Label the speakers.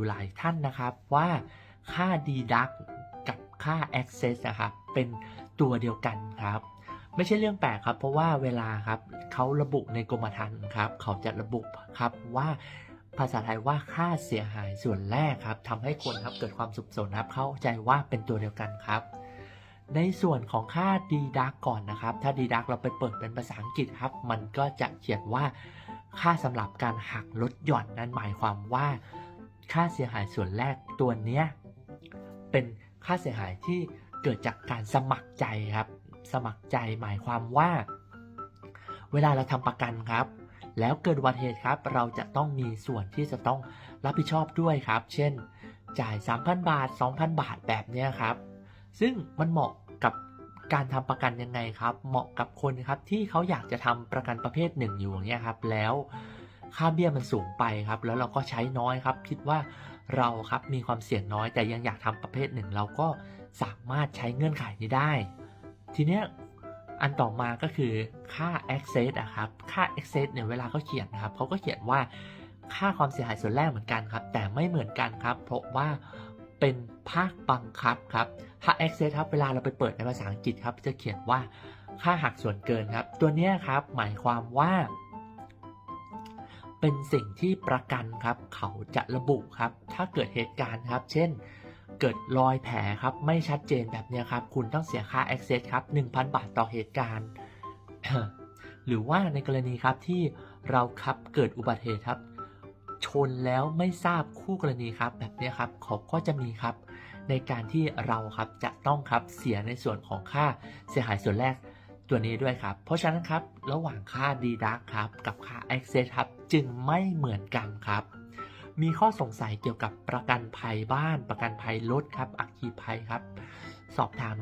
Speaker 1: อยู่หลายท่านนะครับว่าค่า deduct กับค่า access นะครับเป็นตัวเดียวกันครับไม่ใช่เรื่องแปลกครับ เพราะว่าเวลาครับเขาระบุในกรมธรรม์ครับเขาจะระบุครับว่าภาษาไทยว่าค่าเสียหายส่วนแรกครับทำให้คนครับเกิดความสับสนครับเข้าใจว่าเป็นตัวเดียวกันครับ ในส่วนของค่า deduct ก่อนนะครับ ถ้า deduct เราไปเปิดเป็นภาษาอังกฤษครับ มันก็จะเขียนว่าค่าสำหรับการหักลดหย่อนนั้นหมายความว่า ค่าเสียหายส่วนแรกตัวเนี้ยเป็นค่าเสียหายที่เกิดจากการสมัครใจครับ สมัครใจหมายความว่า เวลาเราทำประกันครับ แล้วเกิดอุบัติเหตุครับ เราจะต้องมีส่วนที่จะต้องรับผิดชอบด้วยครับ เช่น จ่าย 3,000 บาท 2,000 บาทแบบเนี้ยครับ ซึ่งมันเหมาะกับการทำประกันยังไงครับ เหมาะกับคนครับที่เขาอยากจะทำประกันประเภทหนึ่งอยู่อย่างเงี้ยครับ แล้ว ค่าเบี้ยมันสูงไปครับ แล้วเราก็ใช้น้อยครับ คิดว่าเราครับมีความเสี่ยงน้อย แต่ยังอยากทำประเภทหนึ่ง เราก็สามารถใช้เงื่อนไขนี้ได้ ทีเนี้ยอันต่อมาก็คือค่า access อะครับ ค่า access เนี่ยเวลาเขาเขียนนะครับเขาก็เขียนว่าค่าความเสียหายส่วนแรกเหมือนกันครับ แต่ไม่เหมือนกันครับ เพราะว่าเป็นภาคบังคับครับค่า access ครับ เวลาเราไปเปิดในภาษาอังกฤษครับ จะเขียนว่าค่าหักส่วนเกินครับ ตัวนี้ครับ หมายความว่า เป็นสิ่งที่ประกันครับ เขาจะระบุครับ ถ้าเกิดเหตุการณ์ครับ เช่น เกิดรอยแผลครับ ไม่ชัดเจนแบบนี้ครับ คุณต้องเสียค่า access ครับ 1,000 บาทต่อเหตุการณ์ หรือว่าในกรณีครับที่เราครับเกิดอุบัติเหตุครับ ชนแล้วไม่ทราบคู่กรณีครับ แบบนี้ครับเขาก็จะมีครับ ในการที่เราครับจะต้องครับเสียในส่วนของค่าเสียหายส่วนแรก ตัวนี้ด้วยครับ เพราะฉะนั้นครับระหว่างค่า deduct ครับกับค่า access ครับจึงไม่เหมือนกันครับ มีข้อสงสัยเกี่ยวกับประกันภัยบ้าน ประกันภัยรถครับอัคคีภัยครับ สอบถาม